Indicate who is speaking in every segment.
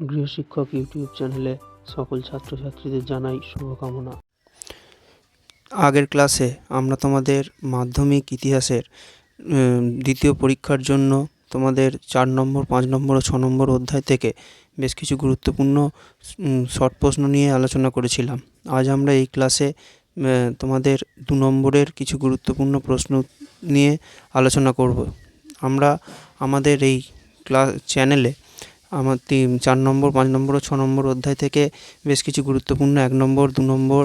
Speaker 1: গৃহশিক্ষক YouTube চ্যানেলে সকল ছাত্রছাত্রীদের জানাই শুভকামনা। আগের ক্লাসে আমরা তোমাদের মাধ্যমিক ইতিহাসের দ্বিতীয় পরীক্ষার জন্য তোমাদের চার নম্বর, পাঁচ নম্বর ও ছ নম্বর অধ্যায় থেকে বেশ কিছু গুরুত্বপূর্ণ শর্ট প্রশ্ন নিয়ে আলোচনা করেছিলাম। আজ আমরা এই ক্লাসে তোমাদের দু নম্বরের কিছু গুরুত্বপূর্ণ প্রশ্ন নিয়ে আলোচনা করব। আমরা আমাদের এই ক্লাস চ্যানেলে আমার তিন, চার নম্বর, পাঁচ নম্বর ও ছ নম্বর অধ্যায় থেকে বেশ কিছু গুরুত্বপূর্ণ এক নম্বর, দু নম্বর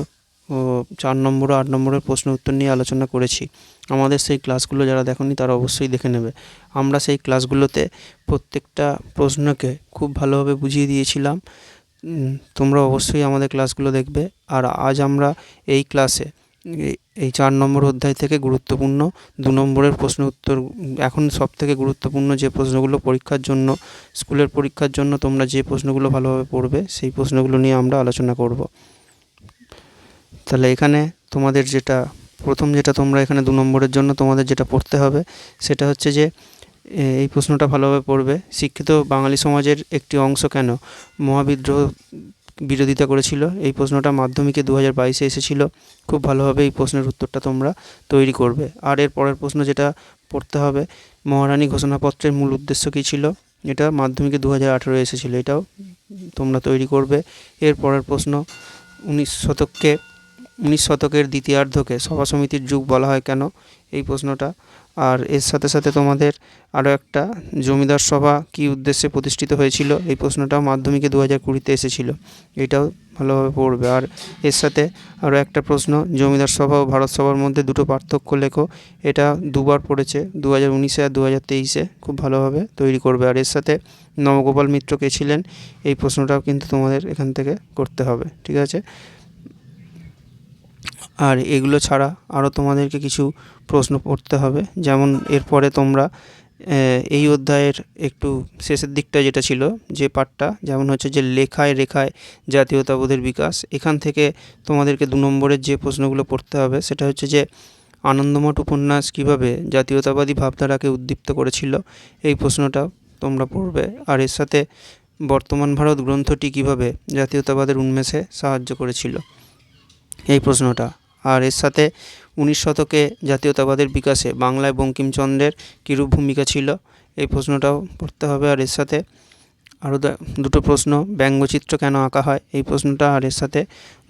Speaker 1: ও চার নম্বর ও আট নম্বরের প্রশ্ন উত্তর নিয়ে আলোচনা করেছি। আমাদের সেই ক্লাসগুলো যারা দেখনি তারা অবশ্যই দেখে নেবে। আমরা সেই ক্লাসগুলোতে প্রত্যেকটা প্রশ্নকে খুব ভালোভাবে বুঝিয়ে দিয়েছিলাম। তোমরা অবশ্যই আমাদের ক্লাসগুলো দেখবে। আর আজ আমরা এই ক্লাসে এই- চার নম্বর অধ্যায় থেকে গুরুত্বপূর্ণ। দু নম্বরের প্রশ্ন উত্তর, এখন সব থেকে গুরুত্বপূর্ণ যে প্রশ্নগুলো পরীক্ষার জন্য, স্কুলের পরীক্ষার জন্য তোমরা যে প্রশ্নগুলো ভালোভাবে পড়বে, সেই প্রশ্নগুলো নিয়ে আমরা আলোচনা করব। তাহলে এখানে তোমাদের যেটা, প্রথম যেটা তোমরা এখানে দু নম্বরের জন্য তোমাদের যেটা পড়তে হবে, সেটা হচ্ছে যে এই প্রশ্নটা ভালোভাবে পড়বে। শিক্ষিত বাঙালি সমাজের একটি অংশ কেন? মহাবিদ্রোহ বিরোধিতা করেছিল। এই প্রশ্নটা মাধ্যমিকে দু হাজার বাইশে এসেছিল। খুব ভালোভাবে এই প্রশ্নের উত্তরটা তোমরা তৈরি করবে। আর এর পরের প্রশ্ন যেটা পড়তে হবে, মহারানী ঘোষণাপত্রের মূল উদ্দেশ্য কী ছিল? এটা মাধ্যমিকে দু হাজার আঠেরো এসেছিল। এটাও তোমরা তৈরি করবে। এর পরের প্রশ্ন, উনিশ শতককে উনিশ শতকের দ্বিতীয়ার্ধকে সভা সমিতির যুগ বলা হয় কেন এই প্রশ্নটা? আর এর সাথে সাথে তোমাদের আরও একটা জমিদার সভা কী উদ্দেশ্যে প্রতিষ্ঠিত হয়েছিল এই প্রশ্নটাও মাধ্যমিকে দু হাজার কুড়িতে এসেছিল। এটাও ভালোভাবে পড়বে। আর এর সাথে আরও একটা প্রশ্ন, জমিদার সভা ও ভারত সভার মধ্যে দুটো পার্থক্য লেখো। এটা দুবার পড়েছে দু হাজার উনিশে আর দু হাজার তেইশে। খুব ভালোভাবে তৈরি করবে। আর এর সাথে নবগোপাল মিত্র কে ছিলেন, এই প্রশ্নটাও কিন্তু তোমাদের এখান থেকে করতে হবে। ঠিক আছে? আর এগুলো ছাড়া আরও তোমাদেরকে কিছু প্রশ্ন পড়তে হবে। যেমন এরপরে তোমরা এই অধ্যায়ের একটু শেষের দিকটা যেটা ছিল, যে পাঠটা, যেমন হচ্ছে যে লেখায় রেখায় জাতীয়তাবোধের বিকাশ, এখান থেকে তোমাদেরকে দু নম্বরের যে প্রশ্নগুলো পড়তে হবে, সেটা হচ্ছে যে আনন্দমঠ উপন্যাস কীভাবে জাতীয়তাবাদী ভাবধারাকে উদ্দীপ্ত করেছিল, এই প্রশ্নটা তোমরা পড়বে। আর এর সাথে বর্তমান ভারত গ্রন্থটি কীভাবে জাতীয়তাবাদের উন্মেষে সাহায্য করেছিল, এই প্রশ্নটা। আর এর সাথে উনিশ শতকে জাতীয়তাবাদের বিকাশে বাংলায় বঙ্কিমচন্দ্রের কীরূপ ভূমিকা ছিল, এই প্রশ্নটাও পড়তে হবে। আর এর সাথে আরও দুটো প্রশ্ন, ব্যঙ্গচিত্র কেন আঁকা হয়? এই প্রশ্নটা আর এর সাথে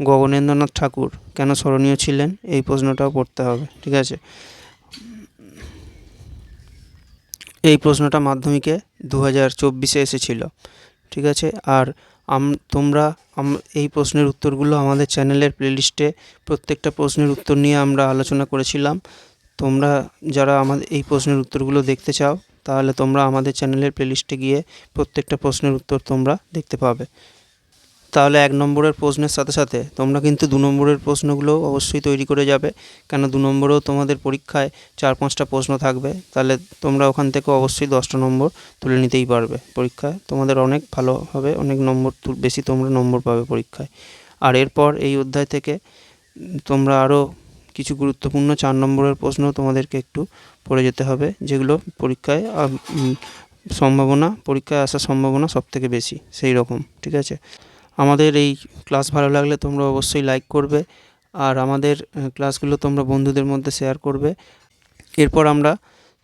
Speaker 1: গগনেন্দ্রনাথ ঠাকুর কেন স্মরণীয় ছিলেন? এই প্রশ্নটাও পড়তে হবে, ঠিক আছে? এই প্রশ্নটা মাধ্যমিকে দু হাজার চব্বিশে এসেছিল, ঠিক আছে? আর আম, তোমরা এই প্রশ্নের উত্তরগুলো আমাদের চ্যানেলের প্লেলিস্টে প্রত্যেকটা প্রশ্নের উত্তর নিয়ে আমরা আলোচনা করেছিলাম। তোমরা যারা আমাদের এই প্রশ্নের উত্তরগুলো দেখতে চাও, তাহলে তোমরা আমাদের চ্যানেলের প্লেলিস্টে গিয়ে প্রত্যেকটা প্রশ্নের উত্তর তোমরা দেখতে পাবে। তাহলে এক নম্বরের প্রশ্নের সাথে সাথে তোমরা কিন্তু দু নম্বরের প্রশ্নগুলো অবশ্যই তৈরি করে যাবে। কেন দু নম্বরেও তোমাদের পরীক্ষায় চার পাঁচটা প্রশ্ন থাকবে। তাহলে তোমরা ওখান থেকে অবশ্যই দশটা নম্বর তুলে নিতেই পারবে পরীক্ষায়। তোমাদের অনেক ভালো হবে, অনেক নম্বর বেশি তোমরা নম্বর পাবে পরীক্ষায়। আর এরপর এই অধ্যায় থেকে তোমরা আরও কিছু গুরুত্বপূর্ণ চার নম্বরের প্রশ্ন তোমাদেরকে একটু পড়ে যেতে হবে, যেগুলো পরীক্ষায় সম্ভাবনা, পরীক্ষায় আসার সম্ভাবনা সব থেকে বেশি সেই রকম ঠিক আছে? আমাদের এই ক্লাস ভালো লাগলে তোমরা অবশ্যই লাইক করবে আর আমাদের ক্লাসগুলো তোমরা বন্ধুদের মধ্যে শেয়ার করবে। এরপর আমরা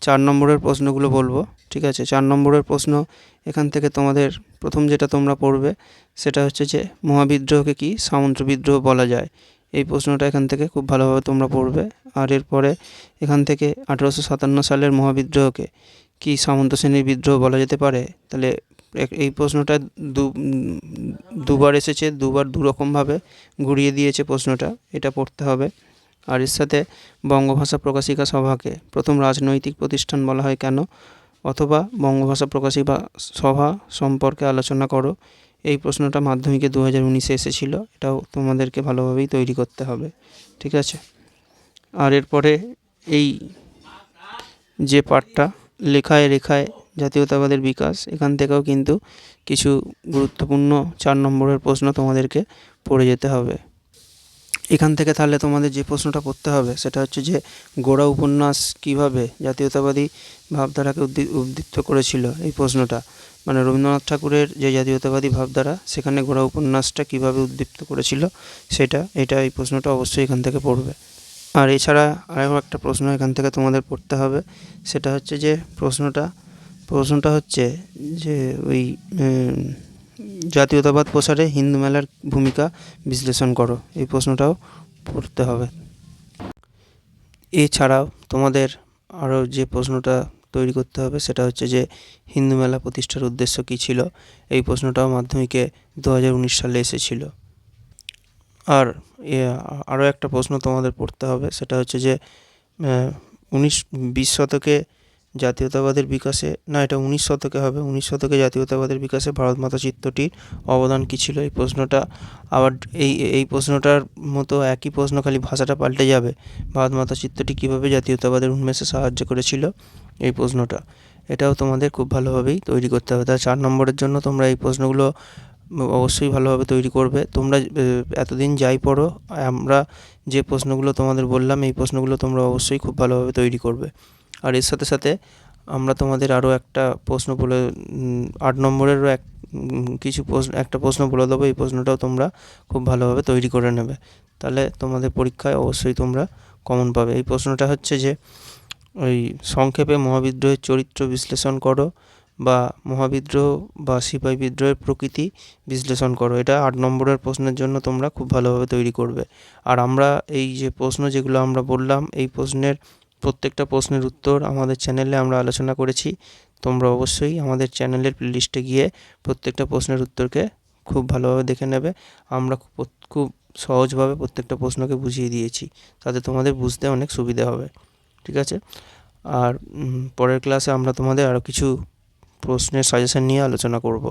Speaker 1: চার নম্বরের প্রশ্নগুলো বলব, ঠিক আছে? চার নম্বরের প্রশ্ন এখান থেকে তোমাদের প্রথম যেটা তোমরা পড়বে সেটা হচ্ছে যে, মহাবিদ্রোহকে কি সামন্ত বিদ্রোহ বলা যায়? এই প্রশ্নটা এখান থেকে খুব ভালোভাবে তোমরা পড়বে। আর এরপরে এখান থেকে আঠেরোশো সাতান্ন সালের মহাবিদ্রোহকে কি সামন্ত শ্রেণির বিদ্রোহ বলা যেতে পারে? তাহলে এই প্রশ্নটা দু, দুবার এসেছে, দুবার দুরকমভাবে ঘুরিয়ে দিয়েছে প্রশ্নটা, এটা পড়তে হবে। আর এর সাথে বঙ্গভাষা প্রকাশিকা সভাকে প্রথম রাজনৈতিক প্রতিষ্ঠান বলা হয় কেন? অথবা বঙ্গভাষা প্রকাশিকা সভা সম্পর্কে আলোচনা করো। এই প্রশ্নটা মাধ্যমিকে দু হাজার উনিশে এসেছিল, এটাও তোমাদেরকে ভালোভাবেই তৈরি করতে হবে, ঠিক আছে? আর এরপরে এই যে পাঠটা, লেখায় রেখায় জাতীয়তাবাদের বিকাশ, এখান থেকেও কিন্তু কিছু গুরুত্বপূর্ণ চার নম্বরের প্রশ্ন তোমাদেরকে পড়ে যেতে হবে। এখান থেকে তাহলে তোমাদের যে প্রশ্নটা পড়তে হবে, সেটা হচ্ছে যে গোড়া উপন্যাস কীভাবে জাতীয়তাবাদী ভাবধারাকে উদ্দি- উদ্দীপ্ত করেছিল? এই প্রশ্নটা। মানে রবীন্দ্রনাথ ঠাকুরের যে জাতীয়তাবাদী ভাবধারা, সেখানে গোড়া উপন্যাসটা কীভাবে উদ্দীপ্ত করেছিল, সেটা, এটা এই প্রশ্নটা অবশ্যই এখান থেকে পড়বে। আর এছাড়া আরও একটা প্রশ্ন এখান থেকে তোমাদের পড়তে হবে, সেটা হচ্ছে যে প্রশ্নটা প্রশ্নটা হচ্ছে যে ওই জাতীয়তাবাদ প্রসারে হিন্দু মেলার ভূমিকা বিশ্লেষণ করো। এই প্রশ্নটাও পড়তে হবে। এছাড়াও তোমাদের আরও যে প্রশ্নটা তৈরি করতে হবে সেটা হচ্ছে যে হিন্দু মেলা প্রতিষ্ঠার উদ্দেশ্য কী ছিল? এই প্রশ্নটাও মাধ্যমিকে দু হাজার উনিশ সালে এসেছিল। আর আরও একটা প্রশ্ন তোমাদের পড়তে হবে, সেটা হচ্ছে যে উনিশ, বিশ শতকে জাতীয়তাবাদের বিকাশে, না, এটা উনিশ শতকে হবে। উনিশ শতকে জাতীয়তাবাদের বিকাশে ভারত মাতা চিত্রটির অবদান কী ছিল? এই প্রশ্নটা আবার এই এই প্রশ্নটার মতো একই প্রশ্ন খালি ভাষাটা পাল্টে যাবে। ভারত মাতা চিত্রটি কীভাবে জাতীয়তাবাদের উন্মেষে সাহায্য করেছিল? এই প্রশ্নটা। এটাও তোমাদের খুব ভালোভাবেই তৈরি করতে হবে। তা চার নম্বরের জন্য তোমরা এই প্রশ্নগুলো অবশ্যই ভালোভাবে তৈরি করবে। তোমরা এতদিন যাই পড়ো, আমরা যে প্রশ্নগুলো তোমাদের বললাম, এই প্রশ্নগুলো তোমরা অবশ্যই খুব ভালোভাবে তৈরি করবে। আর এর সাথে সাথে আমরা তোমাদের আরও একটা প্রশ্ন বলে আট নম্বরেরও এক কিছু প্রশ্ন, একটা প্রশ্ন বলে দেবো। এই প্রশ্নটাও তোমরা খুব ভালোভাবে তৈরি করে নেবে। তাহলে তোমাদের পরীক্ষায় অবশ্যই তোমরা কমন পাবে। এই প্রশ্নটা হচ্ছে যে, ওই সংক্ষেপে মহাবিদ্রোহের চরিত্র বিশ্লেষণ করো বা মহাবিদ্রোহ বা সিপাহী বিদ্রোহের প্রকৃতি বিশ্লেষণ করো। এটা আট নম্বরের প্রশ্নের জন্য তোমরা খুব ভালোভাবে তৈরি করবে। আর আমরা এই যে প্রশ্ন যেগুলো আমরা বললাম, এই প্রশ্নের প্রত্যেকটা প্রশ্নের উত্তর আমাদের চ্যানেলে আমরা আলোচনা করেছি। তোমরা অবশ্যই আমাদের চ্যানেলের প্লেলিস্টে গিয়ে প্রত্যেকটা প্রশ্নের উত্তরকে খুব ভালোভাবে দেখে নেবে। আমরা খুব সহজভাবে প্রত্যেকটা প্রশ্নকে বুঝিয়ে দিয়েছি, তাতে তোমাদের বুঝতে অনেক সুবিধা হবে, ঠিক আছে? আর পরের ক্লাসে আমরা তোমাদের আরও কিছু প্রশ্নের সাজেশন নিয়ে আলোচনা করব।